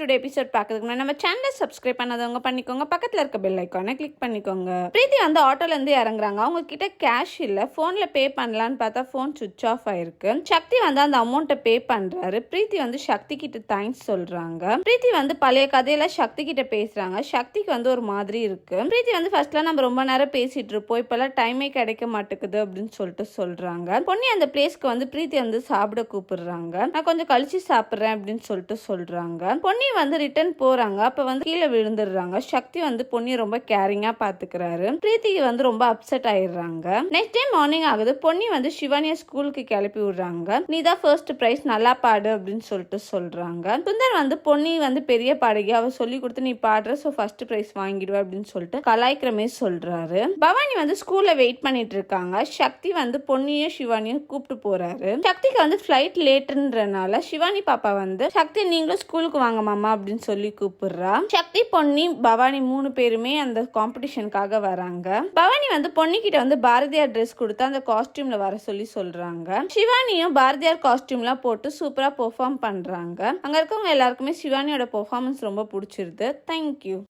Today episode பார்க்கறதுக்கு முன்னாடி நம்ம சேனலை சப்ஸ்கிரைப் பண்ணாதவங்க பண்ணிக்கோங்க. பக்கத்தில் இருக்க பெல் ஐக்கானை கிளிக் பண்ணிக்கோங்க. பிரீத்தி வந்து ஆட்டோலேருந்து இறங்குறாங்க. அவங்க கிட்ட கேஷ் இல்லை. ஃபோனில் பே பண்ணலான்னு பார்த்தா ஃபோன் சுவிச் ஆஃப் ஆயிருக்கு. சக்தி வந்து அந்த அமௌண்ட்டை பே பண்ணுறாரு பிரீத்தி வந்து சக்தி கிட்ட தேங்க்ஸ் சொல்கிறாங்க பிரீத்தி வந்து பழைய கதையில சக்தி கிட்ட பேசுகிறாங்க சக்திக்கு வந்து ஒரு மாதிரி இருக்கு. பிரீத்தி வந்து ஃபர்ஸ்ட்லாம் நம்ம ரொம்ப நேரம் பேசிட்டு இருப்போம். இப்போல்லாம் டைமே கிடைக்க மாட்டேங்குது அப்படின்னு சொல்லிட்டு சொல்கிறாங்க பொன்னி அந்த பிளேஸ்க்கு வந்து பிரீத்தி வந்து சாப்பிட கூப்பிடுறாங்க. நான் கொஞ்சம் கழிச்சு சாப்பிட்றேன் அப்படின்னு சொல்லிட்டு சொல்றாங்க. பொன்னி வந்து ரிட்டர்ன் போறாங்க. அப்ப வந்து கீழே விழுந்துடுறாங்க. சக்தி வந்து பொன்னி ரொம்ப கேரிங்கா பாத்துக்கிறாரு. பிரீத்திக்கு வந்து ரொம்ப அப்செட் ஆயிடுறாங்க. நெக்ஸ்ட் டே மார்னிங் ஆகுது. பொன்னி வந்து சிவானிய ஸ்கூலுக்கு கிளப்பி விடுறாங்க. நீ தான் ஃபர்ஸ்ட் ப்ரைஸ் நல்லா பாடு அப்படின்னு சொல்லிட்டு சொல்றாங்க. சுந்தர் வந்து பொன்னி வந்து பெரிய பாடகி. அவ சொல்லி கொடுத்து நீ பாடுற ஸோ ஃபர்ஸ்ட் ப்ரைஸ் வாங்கிடுவ அப்படின்னு சொல்லிட்டு கலாய்க்கிற மாதிரி சொல்றாரு. பவானி வந்து ஸ்கூல்ல வெயிட் பண்ணிட்டு இருக்காங்க. சக்தி வந்து பொன்னியும் சிவானியும் கூப்பிட்டு போறாரு. சக்திக்கு வந்து ஃபிளைட் லேட்டுன்றனால சிவானி பாப்பா வந்து சக்தி நீங்களும் ஸ்கூலுக்கு வாங்க மாமா அப்படின்னு சொல்லி கூப்பிடுறா. சக்தி பொன்னி பவானி மூணு பேருமே அந்த காம்படிஷனுக்காக வராங்க. பவானி வந்து பொன்னி கிட்ட வந்து பாரதியார் ட்ரெஸ் கொடுத்து அந்த காஸ்டியூம்ல வர சொல்லி சொல்றாங்க. சிவானியும் பாரதியார் காஸ்டியூம்லாம் போட்டு சூப்பரா பெர்ஃபார்ம் பண்றாங்க. அங்க இருக்கவங்க எல்லாருக்குமே சிவானியோட பெர்ஃபார்மன்ஸ் ரொம்ப பிடிச்சிருது. தேங்க்யூ